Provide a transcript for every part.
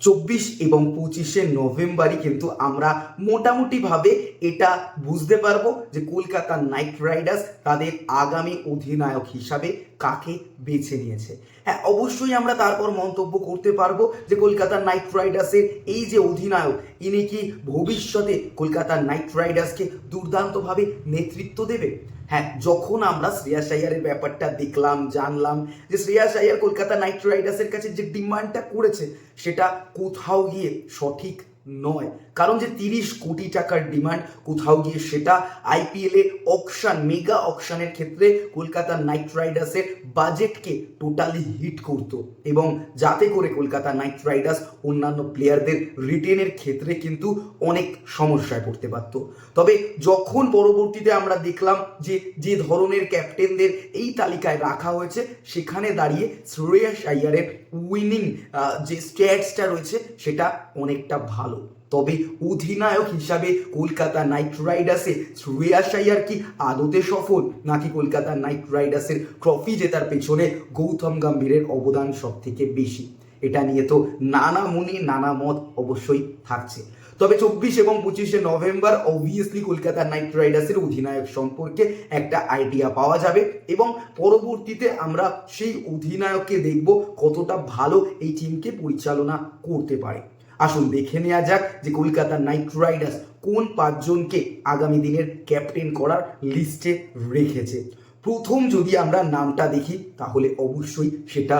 চব্বিশ এবং পঁচিশে নভেম্বরই কিন্তু আমরা মোটামুটিভাবে এটা বুঝতে পারব যে কলকাতা নাইট রাইডার্স তাদের আগামী অধিনায়ক হিসাবে কাকে বেছে নিয়েছে। হ্যাঁ অবশ্যই আমরা তারপর মন্তব্য করতে পারব যে কলকাতা নাইট রাইডার্সের এই যে অধিনায়ক, ইনি কি ভবিষ্যতে কলকাতা নাইট রাইডার্সকে দুর্দান্তভাবে নেতৃত্ব দেবে? হ্যাঁ যখন আমরা শ্রেয়া সাইয়ারের ব্যাপারটা দেখলাম, জানলাম যে শ্রেয়া সাইয়ার কলকাতা নাইট রাইডার্সের কাছে যে ডিমান্ডটা করেছে, সেটা কোথাও গিয়ে সঠিক নয়। কারণ যে তিরিশ কোটি টাকার ডিমান্ড কোথাও গিয়ে সেটা আইপিএল অকশন, মেগা অকশানের ক্ষেত্রে কলকাতা নাইট রাইডার্সের বাজেটকে টোটালি হিট করত। এবং যাতে করে কলকাতা নাইট রাইডার্স অন্যান্য প্লেয়ারদের রিটেনের ক্ষেত্রে কিন্তু অনেক সমস্যায় পড়তে পারত। তবে যখন পরবর্তীতে আমরা দেখলাম যে যে ধরনের ক্যাপ্টেনদের এই তালিকায় রাখা হয়েছে, সেখানে দাঁড়িয়ে শ্রেয়াস আইয়ারের উইনিং যে স্ট্যাটসটা রয়েছে, সেটা অনেকটা ভালো। তবে অধিনায়ক হিসাবে কলকাতা নাইট রাইডার্সে শ্রেয়াস আইয়ার কি আদতে সফল? নাকি কলকাতা নাইট রাইডার্সের ট্রফি জেতার পেছনে গৌতম গম্ভীরের অবদান সব থেকে বেশি? এটা নিয়ে তো নানা মনে নানা মত অবশ্যই থাকছে। তবে চব্বিশ এবং পঁচিশে নভেম্বর অবভিয়াসলি কলকাতা নাইট রাইডার্সের অধিনায়ক সম্পর্কে একটা আইডিয়া পাওয়া যাবে এবং পরবর্তীতে আমরা সেই অধিনায়ককে দেখব কতটা ভালো এই টিমকে পরিচালনা করতে পারে। আসুন দেখে নেওয়া যাক যে কলকাতা নাইট রাইডার্স কোন পাঁচজনকে আগামী দিনের ক্যাপ্টেন করার লিস্টে রেখেছে। প্রথম যদি আমরা নামটা দেখি, তাহলে অবশ্যই সেটা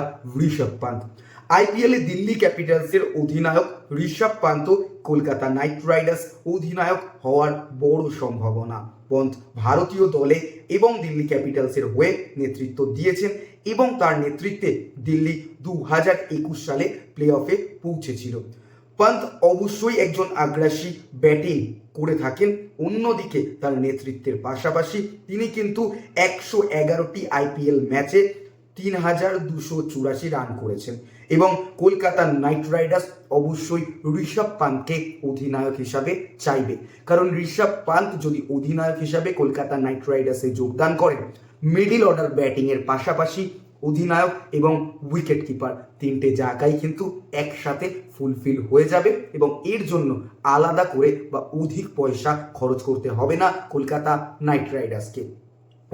ঋষভ পান্ত। আইপিএলে দিল্লি ক্যাপিটালসের অধিনায়ক ঋষভ পান্ত কলকাতা নাইট রাইডার্স অধিনায়ক হওয়ার বড় সম্ভাবনা। পন্থ ভারতীয় দলে এবং দিল্লি ক্যাপিটালসের হয়ে নেতৃত্ব দিয়েছেন এবং তার নেতৃত্বে দিল্লি দু হাজার একুশ সালে প্লে অফে পৌঁছেছিল। পন্ত অবশ্যই একজন আগ্রাসী ব্যাটিং করে থাকেন। অন্যদিকে তার নেতৃত্বের পাশাপাশি তিনি কিন্তু একশো এগারোটি আইপিএল ম্যাচে তিন হাজার দুশো চুরাশি রান করেছেন এবং কলকাতার নাইট রাইডার্স অবশ্যই ঋষভ পান্তকে অধিনায়ক হিসাবে চাইবে। কারণ ঋষভ পান্ত যদি অধিনায়ক হিসাবে কলকাতা নাইট রাইডার্সে যোগদান করেন, মিডিল অর্ডার ব্যাটিংয়ের পাশাপাশি অধিনায়ক এবং উইকেট কিপার তিনটে জায়গায় কিন্তু একসাথে ফুলফিল হয়ে যাবে এবং এর জন্য আলাদা করে বা অধিক পয়সা খরচ করতে হবে না কলকাতা নাইট রাইডার্সকে।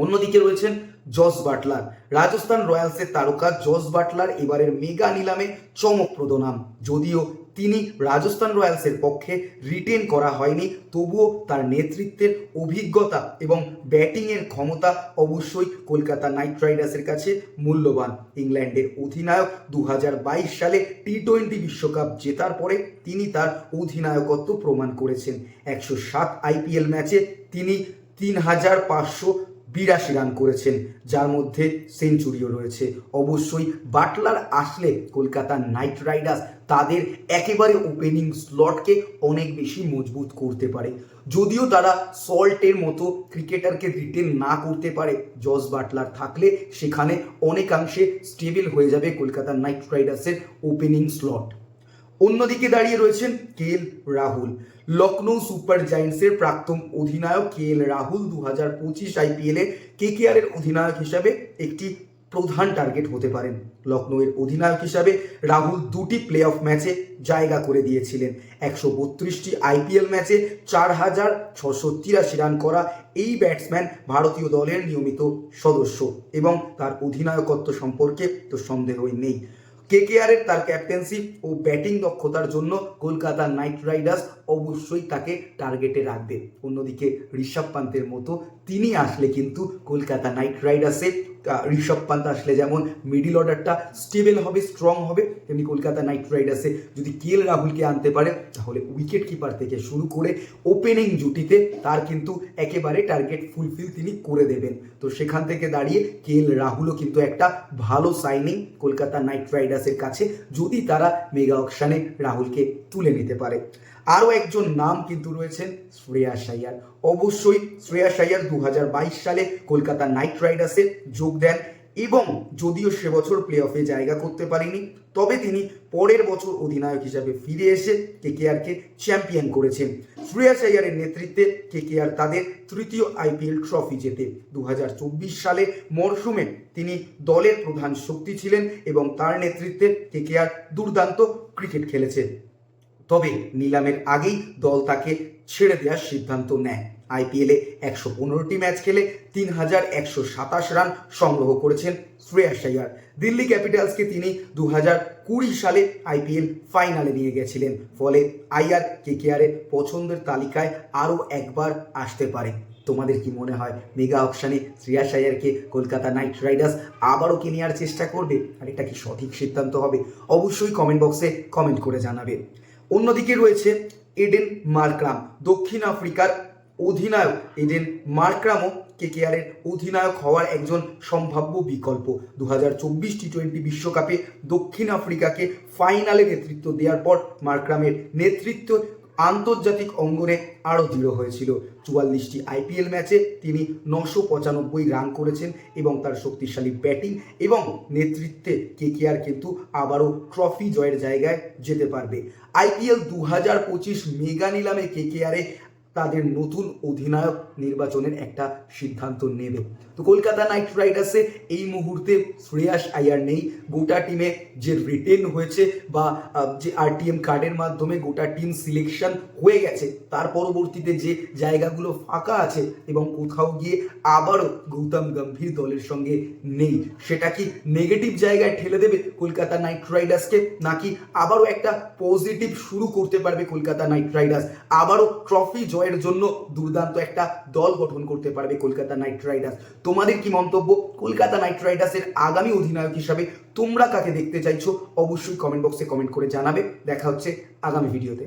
অন্যদিকে রয়েছেন জস বাটলার। রাজস্থান রয়্যালসের তারকা জস বাটলার এবারের মেগা নিলামে চমকপ্রদ নাম। যদিও তিনি রাজস্থান রয়্যালসের পক্ষে রিটেন করা হয়নি, তবুও তার নেতৃত্বের অভিজ্ঞতা এবং ব্যাটিংয়ের ক্ষমতা অবশ্যই কলকাতা নাইট রাইডার্সের কাছে মূল্যবান। ইংল্যান্ডের অধিনায়ক দু হাজার বাইশ সালে টি টোয়েন্টি বিশ্বকাপ জেতার পরে তিনি তার অধিনায়কত্ব প্রমাণ করেছেন। একশো সাত আইপিএল ম্যাচে তিনি তিন হাজার পাঁচশো বিরাশি রান করেছেন, যার মধ্যে সেঞ্চুরিও রয়েছে। অবশ্যই বাটলার আসলে কলকাতা নাইট রাইডার্স তাদের একেবারে ওপেনিং স্লটকে অনেক বেশি মজবুত করতে পারে। যদিও তারা সল্টের মতো ক্রিকেটারকে রিটেন না করতে পারে, জস বাটলার থাকলে সেখানে অনেকাংশে স্টেবল হয়ে যাবে কলকাতা নাইট রাইডার্সের ওপেনিং স্লট। অন্যদিকে দাঁড়িয়ে রয়েছেন কে রাহুল। লখনৌ সুপার জায়ান্টসের প্রাক্তন অধিনায়ক কে এল রাহুল দু হাজার পঁচিশ আইপিএলে কে কে আর এর অধিনায়ক হিসাবে একটি প্রধান টার্গেট হতে পারেন। লখনৌয়ের অধিনায়ক হিসাবে রাহুল দুটি প্লে অফ ম্যাচে জায়গা করে দিয়েছিলেন। একশো বত্রিশটি আইপিএল ম্যাচে চার হাজার ছশো তিরাশি রান করা এই ব্যাটসম্যান ভারতীয় দলের নিয়মিত সদস্য এবং তার অধিনায়কত্ব সম্পর্কে তো সন্দেহই নেই। কেকেআরের তার ক্যাপ্টেন্সি ও ব্যাটিং দক্ষতার জন্য কলকাতা নাইট রাইডার্স অবশ্যই তাকে টার্গেটে রাখবে। অন্যদিকে ঋষভ পান্তের মতো তিনি আসলে কিন্তু কলকাতা নাইট রাইডার্সে ঋষভ পান্ত আসলে যেমন মিডিল অর্ডারটা স্টেবল হবে স্ট্রং হবে, তেমনি কলকাতা নাইট রাইডার্সে যদি কে এল রাহুলকে আনতে পারে, তাহলে উইকেট কিপার থেকে শুরু করে ওপেনিং জুটিতে তার কিন্তু একেবারে টার্গেট ফুলফিল তিনি করে দেবেন। তো সেখান থেকে দাঁড়িয়ে কে এল রাহুলও কিন্তু একটা ভালো সাইনিং কলকাতা নাইট রাইডার্সের কাছে, যদি তারা মেগা অকশানে রাহুলকে তুলে নিতে পারে। আরও একজন নাম কিন্তু রয়েছেন শ্রেয়া আইয়ার অবশ্যই শ্রেয়া আইয়ার দু সালে কলকাতা নাইট রাইডার্সে যোগ দেন এবং যদিও সে বছর প্লে অফে জায়গা করতে পারেনি, তবে তিনি পরের বছর অধিনায়ক হিসাবে ফিরে এসে কেকেআরকে চ্যাম্পিয়ন করেছেন। শ্রেয়া আইয়ারের নেতৃত্বে কেকেআর তাদের তৃতীয় আইপিএল ট্রফি জেতে। দু হাজার চব্বিশ সালে মরশুমে তিনি দলের প্রধান শক্তি ছিলেন এবং তার নেতৃত্বে কেকেআর দুর্দান্ত ক্রিকেট খেলেছে। তবে নিলামের আগেই দল তাকে ছেড়ে দেওয়ার সিদ্ধান্ত নেয়। আইপিএলে একশো পনেরোটি ম্যাচ খেলে তিন হাজার একশো সাতাশ রান সংগ্রহ করেছেন শ্রেয়াস আইয়ার। দিল্লি ক্যাপিটালসকে তিনি দু হাজার কুড়ি সালে আইপিএল ফাইনালে নিয়ে গেছিলেন। ফলে আইয়ার কেকেআরের পছন্দের তালিকায় আরও একবার আসতে পারে। তোমাদের কি মনে হয় মেগা অপশানে শ্রেয়াস আইয়ারকে কলকাতা নাইট রাইডার্স আবারও কে নেওয়ার চেষ্টা করবে? আর এটা কি সঠিক সিদ্ধান্ত হবে? অবশ্যই কমেন্ট বক্সে কমেন্ট করে জানাবে। অন্যদিকে রয়েছে এডেন মার্ক্রাম। দক্ষিণ আফ্রিকার অধিনায়ক এডেন মার্ক্রামও কেকেআরের অধিনায়ক হওয়ার একজন সম্ভাব্য বিকল্প। দু হাজার চব্বিশ টি টোয়েন্টি বিশ্বকাপে দক্ষিণ আফ্রিকাকে ফাইনালে নেতৃত্ব দেওয়ার পর মার্ক্রামের নেতৃত্ব আন্তর্জাতিক অঙ্গনে আরও দৃঢ় হয়েছিল। চুয়াল্লিশটি আইপিএল ম্যাচে তিনি নশো পঁচানব্বই রান করেছেন এবং তার শক্তিশালী ব্যাটিং এবং নেতৃত্বে কে কেকেআর কিন্তু আবারও ট্রফি জয়ের জায়গায় যেতে পারবে। আইপিএল দু হাজার পঁচিশ মেগা নিলামে কেকেআরে তাদের নতুন অধিনায়ক নির্বাচনের একটা সিদ্ধান্ত নেবে। তো কলকাতা নাইট রাইডার্সে এই মুহূর্তে শ্রেয়াস আয়ার নেই। গোটা টিমে যে রিটেন হয়েছে বা যে আরটিএম কার্ডের মাধ্যমে গোটা টিম সিলেকশন হয়ে গেছে, তার পরবর্তীতে যে জায়গাগুলো ফাঁকা আছে এবং কোথাও গিয়ে আবারও গৌতম গম্ভীর দলের সঙ্গে নেই, সেটা কি নেগেটিভ জায়গায় ঠেলে দেবে কলকাতা নাইট রাইডার্সকে? নাকি আবারও একটা পজিটিভ শুরু করতে পারবে কলকাতা নাইট রাইডার্স? আবারও ট্রফি জয়ের জন্য দুর্দান্ত একটা দল গঠন করতে পারবে কলকাতা নাইট রাইডার্স। তোমাদের কি মন্তব্য? কলকাতা নাইট রাইডার্সের আগামী অধিনায়ক হিসাবে তোমরা কাকে দেখতে চাইছো? অবশ্যই কমেন্ট বক্সে কমেন্ট করে জানাবে। দেখা হচ্ছে আগামী ভিডিওতে